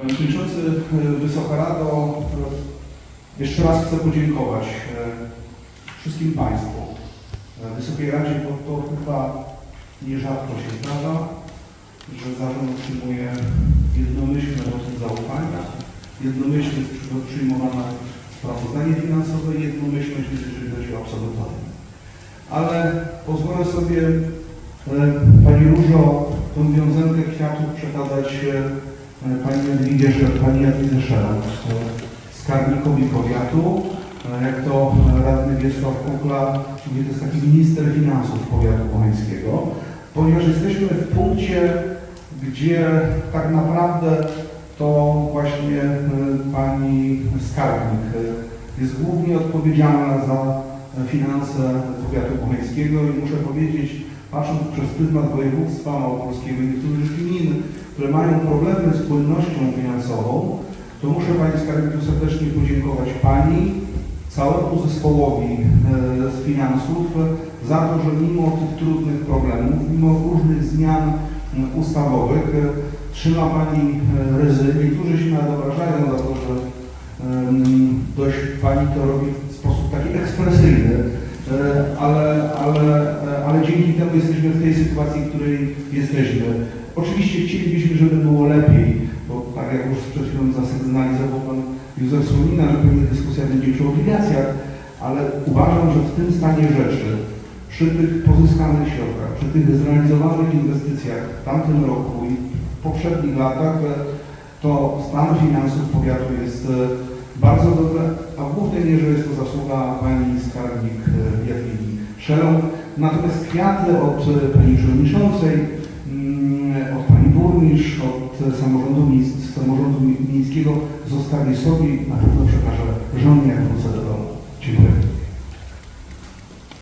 Panie Przewodniczący, Wysoka Rado, jeszcze raz chcę podziękować e, wszystkim Państwu. e, Wysokiej Radzie, bo to chyba nierzadko się zdarza, że zarząd otrzymuje jednomyślne wotum zaufania, jednomyślnie przyjmowane sprawozdanie finansowe, jednomyślność, jeżeli chodzi o absolutorium. Ale pozwolę sobie e, Pani Różo tą wiązankę kwiatów przekazać Pani Jadwigie, Pani Jadwidze Szerok, e, skarbnikowi powiatu, e, jak to radny Wiesław Kukla, to jest taki minister finansów powiatu połańskiego, ponieważ jesteśmy w punkcie, gdzie tak naprawdę to właśnie e, Pani skarbnik e, jest głównie odpowiedzialna za e, finanse powiatu połańskiego i muszę powiedzieć, patrząc przez pryzmat województwa małopolskiego i niektórych gmin, które mają problemy z płynnością finansową, to muszę Pani Skarbniku serdecznie podziękować Pani, całemu zespołowi e, z finansów za to, że mimo tych trudnych problemów, mimo różnych zmian ustawowych, e, trzyma Pani e, ryzy. Niektórzy się nawet za to, że dość Pani to robi w sposób taki ekspresyjny, ale, ale, temu jesteśmy w tej sytuacji, w której jesteśmy. Oczywiście chcielibyśmy, żeby było lepiej, bo tak jak już przed chwilą zasygnalizował Pan Józef Słonina, że pewnie dyskusja będzie przy obligacjach, ale uważam, że w tym stanie rzeczy, przy tych pozyskanych środkach, przy tych zrealizowanych inwestycjach w tamtym roku i w poprzednich latach, to stan finansów powiatu jest e, bardzo dobry, a w głównej mierze jest to zasługa Pani Skarbnik e, Jadwigi Szelą. Natomiast kwiaty od e, Pani Przewodniczącej, mm, od Pani Burmistrz, od e, samorządu, miejskiego zostawię sobie na pewno przekażę żonie